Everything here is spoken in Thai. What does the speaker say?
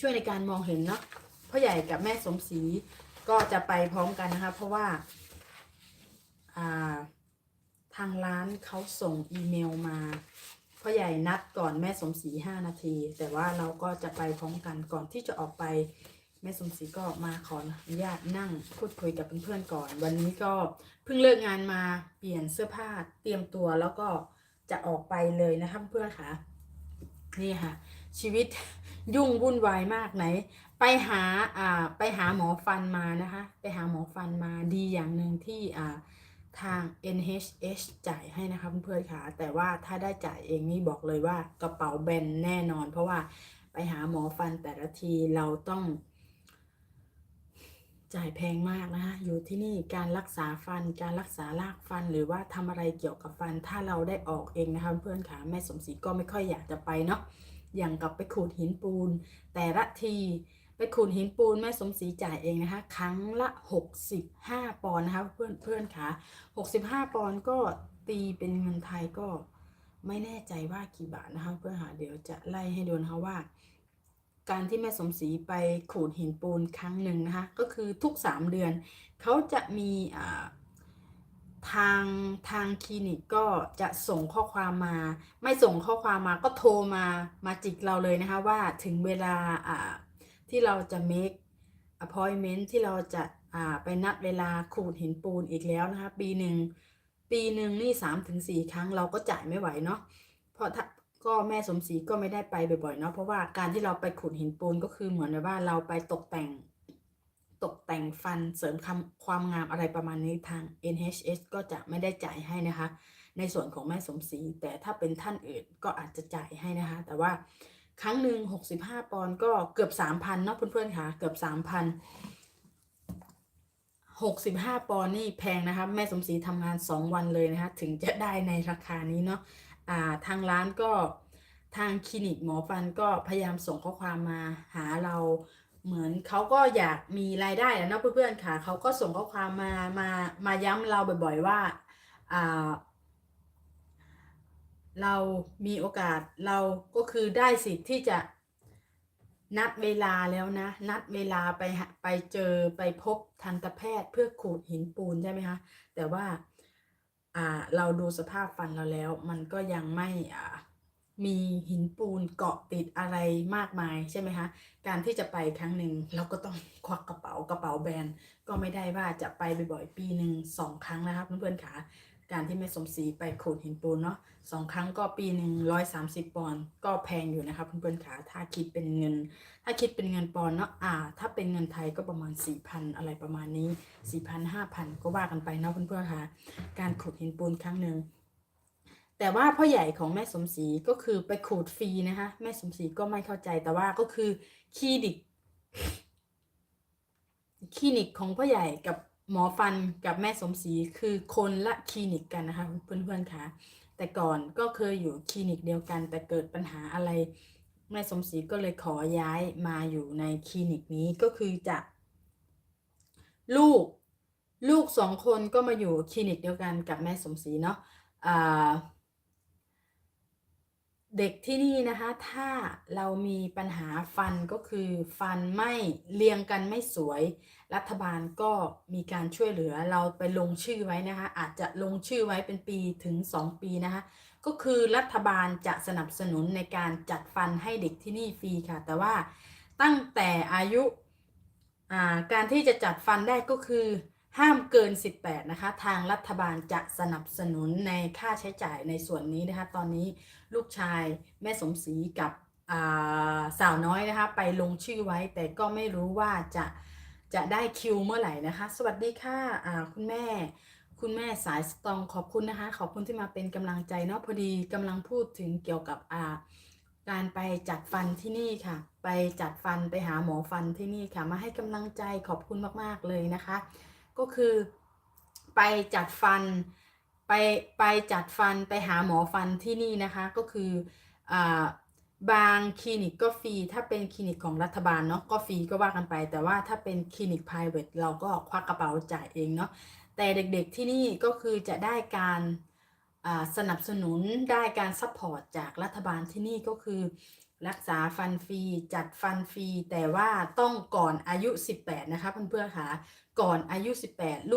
ช่วยในการมองเห็นเนาะพ่อใหญ่กับแม่สมศรีก็จะไปพร้อมกันนะคะ เพราะว่าาทางร้านเขาส่งอีเมลมาพ่อใหญ่นัดก่อนแม่สมศรีห้านาที แต่ว่าเราก็จะไปพร้อมกันก่อนที่จะออกไป แม่สมศรีก็มาขออนุญาตนั่งพูดคุยกับเพื่อนๆก่อน วันนี้ก็เพิ่งเลิกงานมาเปลี่ยนเสื้อผ้าเตรียมตัวแล้วก็จะออกไปเลยนะคะเพื่อนๆค่ะ นี่ค่ะ ชีวิต ยุ่งวุ่นวายมากไหน ไปหาอ่าไปหาหมอฟันมานะคะ ไปหาหมอฟันมาดีอย่างหนึ่งที่อ่าทาง NHS จ่ายให้นะคะเพื่อนๆค่ะแต่ว่าถ้าได้จ่ายเองนี่บอกเลยว่ากระเป๋าแบนแน่นอน เพราะว่าไปหาหมอฟันแต่ละทีเราต้อง จ่ายแพงมากนะคะอยู่ที่นี่การรักษาฟันการรักษารากฟันหรือว่าทำอะไรเกี่ยวกับฟัน ถ้าเราได้ออกเองนะคะเพื่อนๆค่ะแม่สมศรีก็ไม่ค่อยอยากจะไปเนาะ อย่างกับไปขูดหินปูน แต่ละทีไปขูดหินปูนแม่สมศรีจ่ายเองนะคะ ครั้งละ 65 ปอนด์นะคะเพื่อนเพื่อนค่ะ65 ปอนด์ก็ตีเป็นเงินไทยก็ไม่แน่ใจว่ากี่บาทนะคะเพื่อนหาเดี๋ยวจะไล่ให้ดูนะคะว่า การที่แม่สมศรีไปขูดหินปูนครั้งหนึ่งนะคะก็คือทุก 3 เดือนเขาจะมีอ่า ทางทางคลินิกก็จะส่งข้อความมา ไม่ส่งข้อความมาก็โทรมามาจิกเราเลยนะคะว่าถึงเวลาอ่าที่เราจะ make appointment ที่เราจะอ่าไปนัดเวลาขูดหินปูนอีกแล้วนะคะ ปีหนึ่งปีหนึ่งนี่สามถึงสี่ครั้งเราก็จ่ายไม่ไหวเนาะเพราะถ้าก็แม่สมศรีก็ไม่ได้ไปบ่อยๆเนาะเพราะว่าการที่เราไปขูดหินปูนก็คือเหมือนแบบว่าเราไปตกแต่ง ตกแต่งฟันเสริมคความงามอะไรประมาณนี้ทาง NHS ก็จะไม่ได้จ่ายให้นะคะ ในส่วนของแม่สมศรีแต่ถ้าเป็นท่านอื่นก็อาจจะจ่ายให้นะคะ แต่ว่าครั้งหนึ่ง65 ปอนด์ก็เกือบ 3,000เนาะเพื่อนๆค่ะ เกือบ 3,000 65 ปอนด์นี่แพงนะคะ แม่สมศรีทำงาน 2 วันเลยนะคะ ถึงจะได้ในราคานี้เนาะอ่าทางร้านก็ทางคลินิกหมอฟันก็พยายามส่งข้อความมาหาเรา เหมือนเขาก็อยากมีรายได้แล้วเนาะเพื่อนๆค่ะเขาก็ส่งข้อความมามามาย้ำเราบ่อยๆว่าอ่าเรามีโอกาสเราก็คือได้สิทธิ์ที่จะนัดเวลาแล้วนะ นัดเวลาไปไปเจอไปพบทันตแพทย์เพื่อขูดหินปูนใช่ไหมคะแต่ว่าอ่าเราดูสภาพฟันเราแล้ว มันก็ยังไม่อ่า มีหินปูนเกาะติดอะไรมากมายใช่ไหมคะ การที่จะไปครั้งหนึ่งเราก็ต้องควักกระเป๋ากระเป๋าแบรนด์ก็ไม่ได้ว่าจะไปบ่อยๆปีหนึ่งสองครั้งนะครับเพื่อนๆค่ะการที่แม่สมศรีไปขูดหินปูนเนาะสองครั้งก็ปีหนึ่งร้อยสามสิบปอนด์ก็แพงอยู่นะครับเพื่อนๆค่ะถ้าคิดเป็นเงิน ถ้าคิดเป็นเงินปอนด์เนาะอ่า ถ้าเป็นเงินไทยก็ประมาณสี่พันอะไรประมาณนี้สี่พันห้าพันก็ว่ากันไปเนาะเพื่อนๆค่ะการขูดหินปูนครั้งหนึ่ง แต่ว่าพ่อใหญ่ของแม่สมศรีก็คือไปขูดฟรีนะคะ แม่สมศรีก็ไม่เข้าใจแต่ว่าก็คือคลินิกคลินิกของพ่อใหญ่กับหมอฟันกับแม่สมศรีคือคนละคลินิกกันนะคะเพื่อนๆค่ะแต่ก่อนก็เคยอยู่คลินิกเดียวกัน แต่เกิดปัญหาอะไรแม่สมศรีก็เลยขอย้ายมาอยู่ในคลินิกนี้ก็คือจะลูกลูกสองคนก็มาอยู่คลินิกเดียวกันกับแม่สมศรีเนาะอ่า เด็กที่นี่นะคะ ถ้าเรามีปัญหาฟันก็คือฟันไม่เรียงกันไม่สวย รัฐบาลก็มีการช่วยเหลือเราไปลงชื่อไว้นะคะ อาจจะลงชื่อไว้เป็นปีถึง 2 ปีนะคะ ก็คือรัฐบาลจะสนับสนุนในการจัดฟันให้เด็กที่นี่ฟรีค่ะ แต่ว่าตั้งแต่อายุอ่าการที่จะจัดฟันได้ก็คือ ห้ามเกิน 18 นะคะ ทางรัฐบาลจะสนับสนุนในค่าใช้จ่ายในส่วนนี้นะคะ ตอนนี้ลูกชายแม่สมศรีกับสาวน้อยนะคะ ไปลงชื่อไว้แต่ก็ไม่รู้ว่าจะจะได้คิวเมื่อไหร่นะคะ สวัสดีค่ะอ่าคุณแม่ คุณแม่สายสตรองขอบคุณนะคะ ขอบคุณที่มาเป็นกำลังใจเนาะพอดีกำลังพูดถึงเกี่ยวกับอาการไปจัดฟันที่นี่ค่ะ ไปจัดฟันไปหาหมอฟันที่นี่ค่ะ มาให้กำลังใจขอบคุณมากๆเลยนะคะ ก็คือไปจัดฟันไปไปจัดฟันไปหาหมอฟันที่นี่นะคะก็คืออบางคลินิกก็ฟรีถ้าเป็นคลินิกของรัฐบาลเนาะก็ฟรีก็ว่ากันไป แต่ว่าถ้าเป็นคลินิก private เราก็ควักกระเป๋าจ่ายเองเนาะแต่เด็กๆที่นี่ก็คือจะได้การ สนับสนุนได้การซัพพอร์ตจากรัฐบาลที่นี่ก็คือ รักษาฟันฟรีจัดฟันฟรีแต่ว่าต้องก่อนอายุ 18 นะคะเพื่อนๆค่ะก่อนอายุ 18ลูก